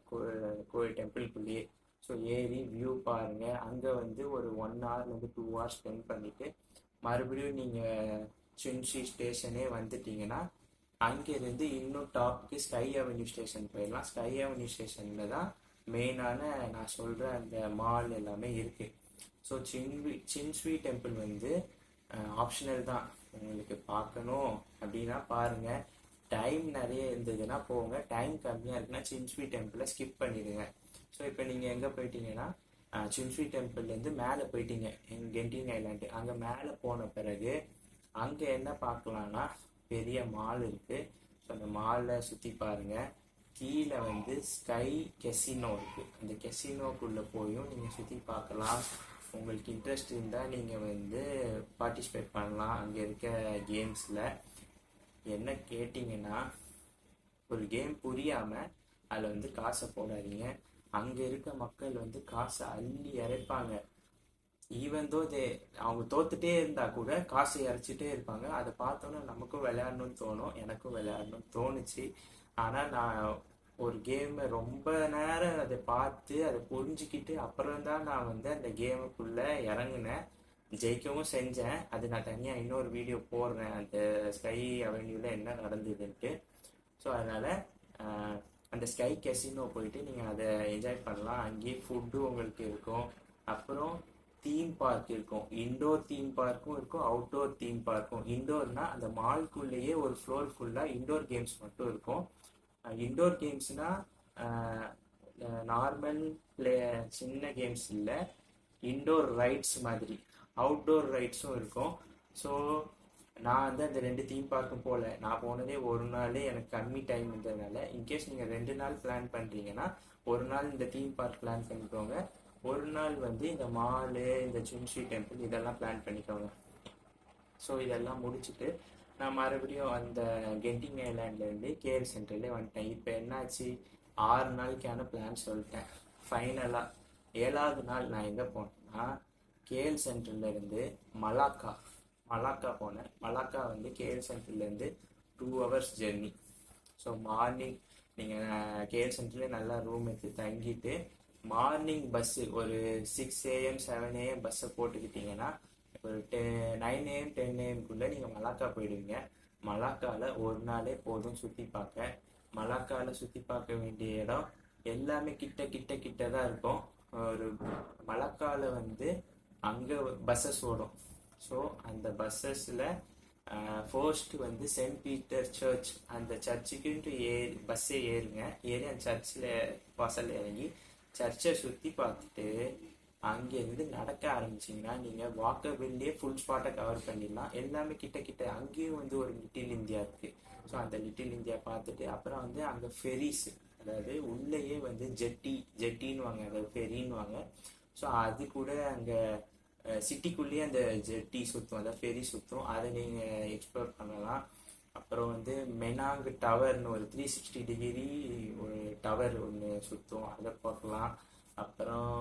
கோயில் டெம்பிள்குள்ளேயே ஸோ ஏறி வியூ பாருங்க. அங்கே வந்து ஒரு ஒன் ஹவர்லேருந்து டூ ஹவர்ஸ் ஸ்பெண்ட் பண்ணிவிட்டு மறுபடியும் நீங்கள் சுன்சி ஸ்டேஷனே வந்துட்டீங்கன்னா அங்கேருந்து இன்னும் டாப்புக்கு ஸ்கை அவென்யூ ஸ்டேஷன் போயிடலாம். ஸ்கை அவென்யூ ஸ்டேஷனில் தான் மெயினான நான் சொல்கிற அந்த மால் எல்லாமே இருக்குது ஸோ சின்வி சின்ஸ்வி டெம்பிள் வந்து ஆப்ஷனல் தான். உங்களுக்கு பார்க்கணும் அப்படின்னா பாருங்கள் டைம் நிறைய இருந்ததுன்னா போங்க. டைம் கம்மியாக இருக்குன்னா சின்ஸ்வி டெம்பிளை ஸ்கிப் பண்ணிடுங்க. ஸோ இப்போ நீங்கள் எங்கே போயிட்டீங்கன்னா சின்ஸ்வி டெம்பிள்லேருந்து மேலே போயிட்டீங்க. கென்டிங் ஐலாண்டு அங்கே மேலே போன பிறகு அங்கே என்ன பார்க்கலான்னா பெரிய மால் இருக்குது ஸோ அந்த மாலை சுற்றி பாருங்கள் கீழே வந்து ஸ்கை கெசினோ இருக்குது அந்த கெசினோக்குள்ளே போயும் நீங்கள் சுற்றி பார்க்கலாம் உங்களுக்கு இன்ட்ரெஸ்ட் இருந்தால் நீங்கள் வந்து பார்ட்டிசிபேட் பண்ணலாம். அங்கே இருக்க கேம்ஸில் என்ன கேட்டிங்கன்னா ஒரு கேம் புரியாமல் அதில் வந்து காசை போடாதீங்க. அங்கே இருக்க மக்கள் வந்து காசை அள்ளி இறைப்பாங்க ஈவன் தோ தே அவங்க தோத்துட்டே இருந்தா கூட காசு இறைச்சிட்டே இருப்பாங்க. அதை பார்த்தோன்னே நமக்கும் விளையாடணும்னு தோணும். எனக்கும் விளையாடணும்னு தோணுச்சு. ஆனா நான் ஒரு கேமை ரொம்ப நேரம் அதை பார்த்து அதை புரிஞ்சுக்கிட்டு அப்புறம் தான் நான் வந்து அந்த கேமுக்குள்ள இறங்குனேன். ஜெயிக்கவும் செஞ்சேன். அது நான் தனியாக இன்னொரு வீடியோ போடுறேன். அந்த ஸ்கை அவென்யூல என்ன நடந்ததுன்ட்டு. ஸோ அதனால அந்த ஸ்கை கெசினோ போயிட்டு நீங்கள் அதை என்ஜாய் பண்ணலாம். அங்கேயே ஃபுட்டு உங்களுக்கு இருக்கும். அப்புறம் தீம் பார்க் இருக்கும். இண்டோர் தீம் பார்க்கும் இருக்கும் அவுட்டோர் தீம் பார்க்கும் இண்டோர்னா அந்த மால்குள்ளேயே ஒரு ஃப்ளோர் ஃபுல்லா இண்டோர் கேம்ஸ் மட்டும் இருக்கும். இண்டோர் கேம்ஸ்னா நார்மல் பிளே சின்ன கேம்ஸ் இல்லை. இண்டோர் ரைட்ஸ் மாதிரி அவுட்டோர் ரைட்ஸும் இருக்கும். ஸோ நான் வந்து அந்த ரெண்டு தீம் பார்க்கும் போல. நான் போனதே ஒரு நாள் எனக்கு கம்மி டைம் இருந்ததுனால இன்கேஸ் நீங்கள் ரெண்டு நாள் பிளான் பண்ணுறீங்கன்னா ஒரு நாள் இந்த தீம் பார்க் பிளான் பண்ணிக்கோங்க. ஒரு நாள் வந்து இந்த மாலு இந்த சுன்ஷி டெம்பிள் இதெல்லாம் பிளான் பண்ணிக்கோங்க. ஸோ இதெல்லாம் முடிச்சுட்டு நான் மறுபடியும் அந்த கெண்டிங் ஐலாண்ட்லேருந்து கேர் சென்டர்லேயே வந்துட்டேன். இப்போ என்னாச்சு? ஆறு நாளைக்கான பிளான் சொல்லிட்டேன். ஃபைனலாக ஏழாவது நாள் நான் எங்கே போனேன்னா கேஎல் சென்டர்லேருந்து மலாக்கா மலாக்கா போனேன். மலாக்கா வந்து கேஎல் சென்டர்லேருந்து two hours journey so morning நீங்கள் கேஎல் சென்டர்லேயே நல்லா ரூம் எடுத்து தங்கிட்டு மார்னிங் பஸ்ஸு ஒரு சிக்ஸ் ஏஎம் செவன் ஏஎம் பஸ்ஸை போட்டுக்கிட்டீங்கன்னா ஒரு டெ நைன் ஏஎம் டென் ஏஎம்குள்ளே நீங்கள் மலாக்கா போயிடுவீங்க. மலாக்காவில் ஒரு நாளே போதும் சுற்றி பார்க்க மலாக்காவில் சுற்றி பார்க்க வேண்டிய இடம் எல்லாமே கிட்ட கிட்ட கிட்ட தான் இருக்கும். ஒரு மலாக்காவில் வந்து அங்கே பஸ்ஸஸ் ஓடும் ஸோ அந்த பஸ்ஸஸில் ஃபர்ஸ்ட் வந்து சென்ட் பீட்டர் சர்ச் அந்த சர்ச்சுக்குன்ட்டு ஏ பஸ்ஸே ஏறுங்க. ஏறி அந்த சர்ச்சில் வாசல் இறங்கி சர்ச்சை சுற்றி பார்த்துட்டு அங்கேருந்து நடக்க ஆரம்பிச்சிங்கன்னா நீங்கள் வாக்கபிள்லேயே ஃபுல் ஸ்பாட்டை கவர் பண்ணிடலாம். எல்லாமே கிட்ட கிட்ட அங்கேயும் வந்து ஒரு லிட்டில் இந்தியா இருக்குது ஸோ அந்த லிட்டில் இந்தியா பார்த்துட்டு அப்புறம் வந்து அங்கே ஃபெரிஸ் அதாவது உள்ளேயே வந்து ஜெட்டி ஜெட்டின்னு வாங்க அதாவது ஃபெரின்னு வாங்க ஸோ அது கூட அங்கே சிட்டிக்குள்ளேயே அந்த ஜெட்டி சுற்றும் அதாவது ஃபெரி சுற்றும் அதை நீங்கள் எக்ஸ்ப்ளோர் பண்ணலாம். அப்புறம் வந்து மெனாங் டவர்னு ஒரு த்ரீ சிக்ஸ்டி டிகிரி ஒரு டவர் ஒன்று சுற்றும் அதை பார்க்கலாம். அப்புறம்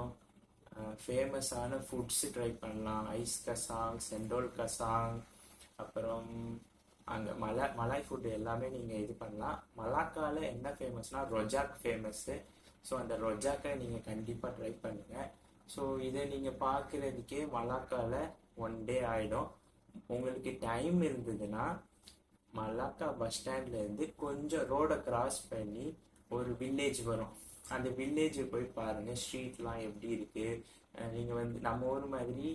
ஃபேமஸான ஃபுட்ஸ் ட்ரை பண்ணலாம். ஐஸ் கசாங் செண்டோல் கசாங் அப்புறம் அங்கே மலை மலாய் ஃபுட் எல்லாமே நீங்கள் இது பண்ணலாம். மலாக்காவில் என்ன ஃபேமஸ்னா ரொஜாக் ஃபேமஸ்ஸு ஸோ அந்த ரொஜாக்கை நீங்கள் கண்டிப்பாக ட்ரை பண்ணுங்கள் ஸோ இதை நீங்கள் பார்க்குறதுக்கே மலாக்காவில் ஒன் டே ஆகிடும் உங்களுக்கு டைம் இருந்ததுன்னா மலாக்கா பஸ் ஸ்டாண்ட்ல இருந்து கொஞ்சம் ரோடை கிராஸ் பண்ணி ஒரு வில்லேஜ் வரும். அந்த வில்லேஜ் போய் பாருங்க ஸ்ட்ரீட்லாம் எப்படி இருக்கு? நீங்கள் நீங்க வந்து நம்ம ஊர் மாதிரி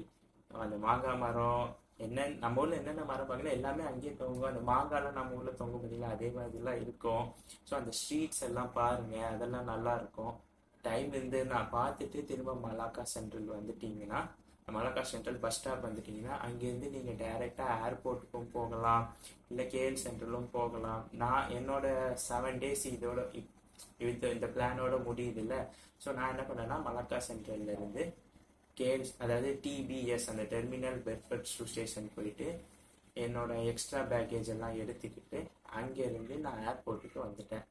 அந்த மாங்காய் மரம் என்ன நம்ம ஊர்ல என்னென்ன மரம் பார்க்கல எல்லாமே அங்கேயே தொங்கும். அந்த மாங்காய்லாம் நம்ம ஊர்ல தொங்க முடியல அதே மாதிரிலாம் இருக்கும். ஸோ அந்த ஸ்ட்ரீட்ஸ் எல்லாம் பாருங்க அதெல்லாம் நல்லா இருக்கும். டைம் இருந்து நான் பார்த்துட்டு திரும்ப மலாக்கா சென்ட்ரல் வந்துட்டீங்கன்னா மலக்கா சென்ட்ரல் பஸ் ஸ்டாப் வந்துட்டீங்கன்னா அங்கேருந்து நீங்கள் டைரெக்டாக ஏர்போர்ட்டுக்கும் போகலாம். இல்லை கேஎல் சென்ட்ரலும் போகலாம். நான் என்னோட செவன் டேஸ் இதோட இப்- இது இந்த பிளானோட முடியுதுல்ல. ஸோ நான் என்ன பண்ணேன்னா மலக்கா சென்ட்ரல்ல இருந்து கேஎல் அதாவது டிபிஎஸ் அந்த டெர்மினல் பெர்ஃபெக்ட் ஸ்டேஷன் போயிட்டு என்னோட எக்ஸ்ட்ரா பேக்கேஜ் எல்லாம் எடுத்துக்கிட்டு அங்கேருந்து நான் ஏர்போர்ட்டுக்கு வந்துட்டேன்.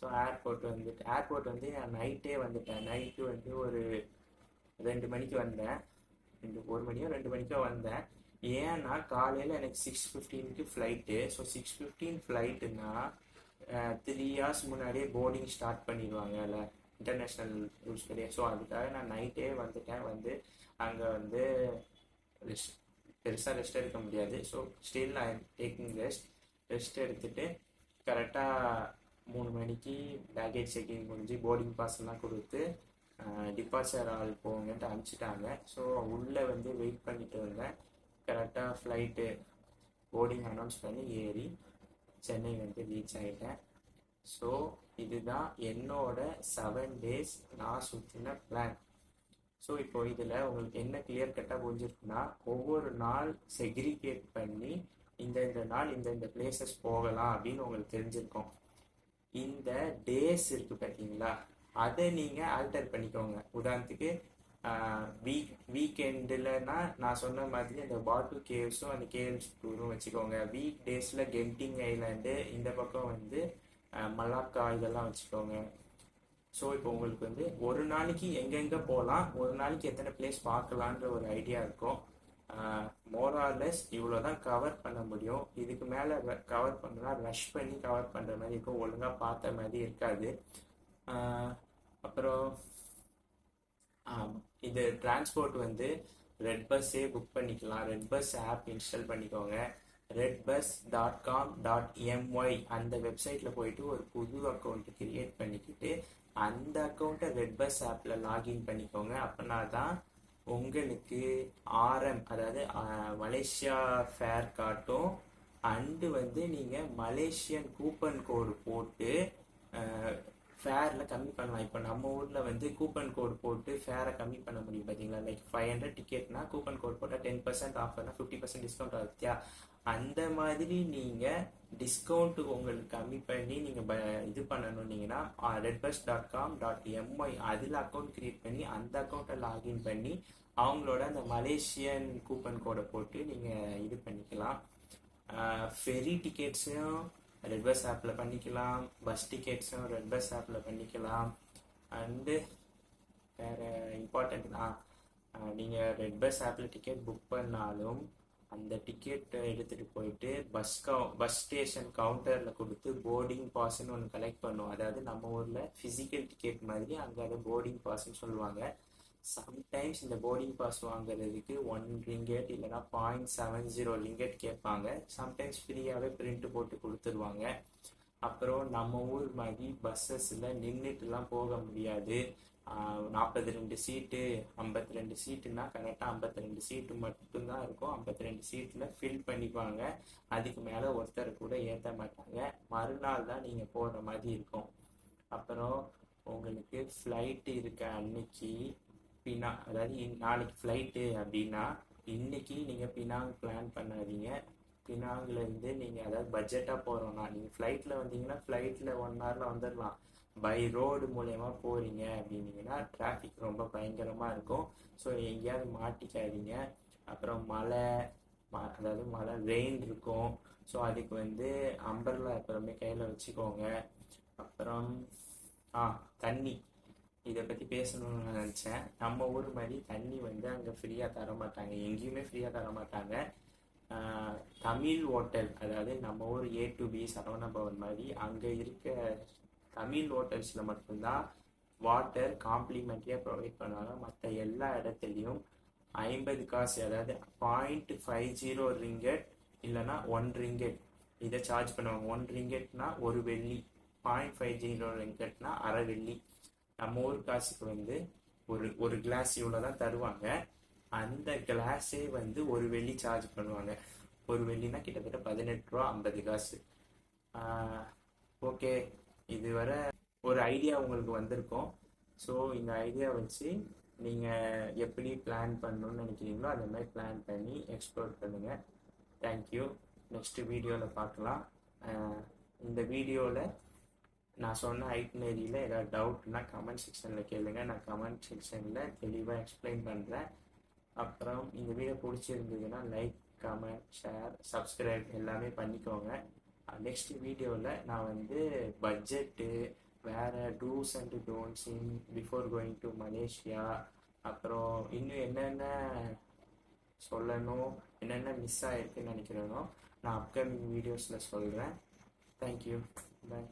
ஸோ ஏர்போர்ட் வந்துட்டு ஏர்போர்ட் வந்து நான் நைட்டே வந்துட்டேன். நைட்டு வந்து ஒரு ரெண்டு மணிக்கு வந்தேன். ரெண்டு ஒரு மணியோ ரெண்டு மணிக்கோ வந்தேன். ஏன்னா காலையில் எனக்கு சிக்ஸ் ஃபிஃப்டீனுக்கு ஃப்ளைட்டு ஸோ சிக்ஸ் ஃபிஃப்டீன் ஃப்ளைட்டுன்னா த்ரீ ஹார்ஸ் முன்னாடியே போர்டிங் ஸ்டார்ட் பண்ணிடுவாங்கல்ல இன்டர்நேஷ்னல் ரூல்ஸ் கிடையாது ஸோ அதுக்காக நான் நைட்டே வந்துட்டேன். வந்து அங்கே வந்து ரெஸ்ட் பெருசாக ரெஸ்ட் எடுக்க முடியாது. So still I taking rest rest எடுத்துட்டு கரெக்டாக மூணு மணிக்கு பேக்கேஜ் செக்கிங் முடிஞ்சு போர்டிங் பாஸ் எல்லாம் கொடுத்து டிபார்ச்சர் ஆள் போங்கன்ட்டு அனுப்பிச்சிட்டாங்க. ஸோ உள்ளே வந்து வெயிட் பண்ணிட்டு இருந்தேன் கரெக்டாக ஃப்ளைட்டு போர்டிங் அனௌன்ஸ் பண்ணி ஏறி சென்னை வந்து ரீச் ஆகிட்டேன் ஸோ இதுதான் என்னோட செவன் டேஸ் நான் சுற்றின பிளான் ஸோ இப்போ இதில் உங்களுக்கு என்ன கிளியர் கட்டாக புரிஞ்சிருக்குன்னா ஒவ்வொரு நாள் செக்ரிகேட் பண்ணி இந்த இந்த நாள் இந்த இந்த பிளேசஸ் போகலாம் அப்படின்னு உங்களுக்கு தெரிஞ்சிருக்கும். இந்த டேஸ் இருக்கு பார்த்தீங்களா அதை நீங்கள் ஆல்டர் பண்ணிக்கோங்க. உதாரணத்துக்கு வீக் வீக்கெண்டுலனா நான் சொன்ன மாதிரி அந்த பாட்டு கேவ்ஸும் அந்த கேவ்ஸ் டூரும் வச்சுக்கோங்க. வீக் டேஸில் கெண்டிங் ஐலாண்டு இந்த பக்கம் வந்து ஆஹ், மலாக்கா இதெல்லாம் வச்சுக்கோங்க. ஸோ இப்போ உங்களுக்கு வந்து ஒரு நாளைக்கு எங்கெங்கே போகலாம் ஒரு நாளைக்கு எத்தனை பிளேஸ் பார்க்கலான்ற ஒரு ஐடியா இருக்கும். மோரார்லெஸ் இவ்வளோ தான் கவர் பண்ண முடியும். இதுக்கு மேலே கவர் பண்ணனா ரஷ் பண்ணி கவர் பண்ணுற மாதிரி இருக்கும். ஒழுங்காக பார்த்த மாதிரி இருக்காது. அப்புறம் இது டிரான்ஸ்போர்ட் வந்து ரெட் பஸ்ஸே புக் பண்ணிக்கலாம். ரெட் பஸ் ஆப் இன்ஸ்டால் பண்ணிக்கோங்க. Red bus dot com dot MY அந்த வெப்சைட்டில் போயிட்டு ஒரு புது அக்கௌண்ட் கிரியேட் பண்ணிக்கிட்டு அந்த அக்கௌண்ட்டை ரெட் பஸ் ஆப்பில் லாகின் பண்ணிக்கோங்க. அப்படின்னா தான் உங்களுக்கு ஆர்எம் அதாவது மலேசியா ஃபேர் காட்டும். அண்டு வந்து நீங்கள் மலேசியன் கூப்பன் கோடு போட்டு ஃபேரில் கம்மி பண்ணலாம். இப்போ நம்ம ஊரில் வந்து கூப்பன் கோட் போட்டு ஃபேரை கம்மி பண்ண முடியும் பார்த்தீங்களா லைக் ஃபைவ் ஹண்ட்ரட் டிக்கெட்னா கூப்பன் கோட் போட்டால் டென் பர்சன்ட் ஆஃபர்னா ஃபிஃப்டி பர்சன்ட் டிஸ்கவுண்ட் ஆகுதியா? அந்த மாதிரி நீங்கள் டிஸ்கவுண்ட் உங்களுக்கு கம்மி பண்ணி நீங்கள் இது பண்ணணுன்னீங்கன்னா red bus dot com dot MY அதில் அக்கௌண்ட் கிரியேட் பண்ணி அந்த அக்கௌண்ட்டை லாகின் பண்ணி அவங்களோட அந்த மலேசியன் கூப்பன் கோடை போட்டு நீங்கள் இது பண்ணிக்கலாம். ஃபெரி டிக்கெட்ஸையும் ரெட் பஸ் ஆப்பில் பண்ணிக்கலாம். பஸ் டிக்கெட்ஸும் ரெட் பஸ் ஆப்பில் பண்ணிக்கலாம். அண்டு வேறு இம்பார்ட்டன்ட் தான் நீங்கள் ரெட் பஸ் ஆப்பில் டிக்கெட் புக் பண்ணாலும் அந்த டிக்கெட் எடுத்துகிட்டு போயிட்டு பஸ் கவு பஸ் ஸ்டேஷன் கவுண்டரில் கொடுத்து போர்டிங் பாஸ்ன்னு ஒன்று கலெக்ட் பண்ணுவோம். அதாவது நம்ம ஊரில் ஃபிசிக்கல் டிக்கெட் மாதிரி அங்கே அதை போர்டிங் பாஸ்ன்னு சொல்லுவாங்க. சம்டைம்ஸ் இந்த போர்டிங் பாஸ் வாங்குறதுக்கு ஒன் ரிங்கெட் இல்லைன்னா பாயிண்ட் செவன் ஜீரோ ரிங்கெட் கேட்பாங்க. சம்டைம்ஸ் ஃப்ரீயாகவே பிரிண்ட் போட்டு கொடுத்துருவாங்க. அப்புறம் நம்ம ஊர் மாதிரி பஸ்ஸஸில் நின்றுட்டுலாம் போக முடியாது. நாற்பத்தி ரெண்டு சீட்டு ஐம்பத்தி ரெண்டு சீட்டுனா கரெக்டாக ஐம்பத்தி ரெண்டு சீட்டு மட்டும்தான் இருக்கும். ஐம்பத்தி ரெண்டு சீட்டில் ஃபில் பண்ணிப்பாங்க. அதுக்கு மேலே ஒருத்தர் கூட ஏற்ற மாட்டாங்க. மறுநாள் தான் நீங்கள் போகிற மாதிரி இருக்கும். அப்புறம் உங்களுக்கு ஃப்ளைட் இருக்க அன்னைக்கு பினா அதாவது நாளைக்கு ஃப்ளைட்டு அப்படின்னா இன்னைக்கு நீங்கள் பினாங் பிளான் பண்ணாதீங்க. பினாங்ல இருந்து நீங்கள் அதாவது பட்ஜெட்டாக போகிறோம்னா நீங்கள் ஃப்ளைட்டில் வந்தீங்கன்னா ஃப்ளைட்டில் ஒன் ஹவரில் வந்துடலாம் பை ரோடு மூலயமா போகிறீங்க அப்படின்னீங்கன்னா டிராஃபிக் ரொம்ப பயங்கரமாக இருக்கும். ஸோ எங்கேயாவது மாட்டிக்காதீங்க. அப்புறம் மழை அதாவது மழை ரெயின் இருக்கும். ஸோ அதுக்கு வந்து அம்பர்லா எப்பவுமே கையில் வச்சுக்கோங்க. அப்புறம் ஆ தண்ணி. இதை பற்றி பேசணும்னு நான் நினச்சேன். நம்ம ஊர் மாதிரி தண்ணி வந்து அங்கே ஃப்ரீயாக தர மாட்டாங்க. எங்கேயுமே ஃப்ரீயாக தர மாட்டாங்க. தமிழ் ஹோட்டல் அதாவது நம்ம ஊர் A to B Saravana Bhavan மாதிரி அங்கே இருக்க தமிழ் ஹோட்டல்ஸில் மட்டும்தான் வாட்டர் காம்ப்ளிமெண்ட்ரியாக ப்ரொவைட் பண்ணுவாங்க மற்ற எல்லா இடத்துலையும் ஐம்பது காசு அதாவது பாயிண்ட் ஃபைவ் ஜீரோ ரிங்கெட் இல்லைன்னா ஒன் ரிங்கெட் இதை சார்ஜ் பண்ணுவாங்க. ஒன் ரிங்கெட்னா ஒரு வெள்ளி. பாயிண்ட் ஃபைவ் ஜீரோ ரிங்கெட்னா அரை வெள்ளி. நம்ம ஊர் காசுக்கு வந்து ஒரு ஒரு கிளாஸ் இவ்வளோ தான் தருவாங்க. அந்த கிளாஸே வந்து ஒரு வெள்ளி சார்ஜ் பண்ணுவாங்க. ஒரு வெள்ளினா கிட்டத்தட்ட பதினெட்டு ரூபா ஐம்பது காசு. ஓகே இதுவரை ஒரு ஐடியா உங்களுக்கு வந்திருக்கும். ஸோ இந்த ஐடியா வச்சு நீங்கள் எப்படி பிளான் பண்ணணும்னு நினைக்கிறீங்களோ அந்த மாதிரி பிளான் பண்ணி எக்ஸ்ப்ளோர் பண்ணுங்கள் தேங்க்யூ நெக்ஸ்ட் வீடியோவில் பார்க்கலாம். இந்த வீடியோவில் நான் சொன்ன ஐட்னரியில் ஏதாவது டவுட்னா கமெண்ட் செக்ஷனில் கேளுங்க. நான் கமெண்ட் செக்ஷனில் தெளிவாக எக்ஸ்பிளைன் பண்ணுறேன் அப்புறம் இந்த வீடியோ பிடிச்சிருந்ததுன்னா லைக் கமெண்ட் ஷேர் சப்ஸ்கிரைப் எல்லாமே பண்ணிக்கோங்க. நெக்ஸ்ட் வீடியோவில் நான் வந்து பட்ஜெட்டு வேறு do's and don'ts in before going to Malaysia அப்புறம் இன்னும் என்னென்ன சொல்லணும் என்னென்ன மிஸ் ஆகிருக்குன்னு நினைக்கிறேனோ நான் அப்கமிங் வீடியோஸில் சொல்கிறேன் தேங்க்யூ பாய்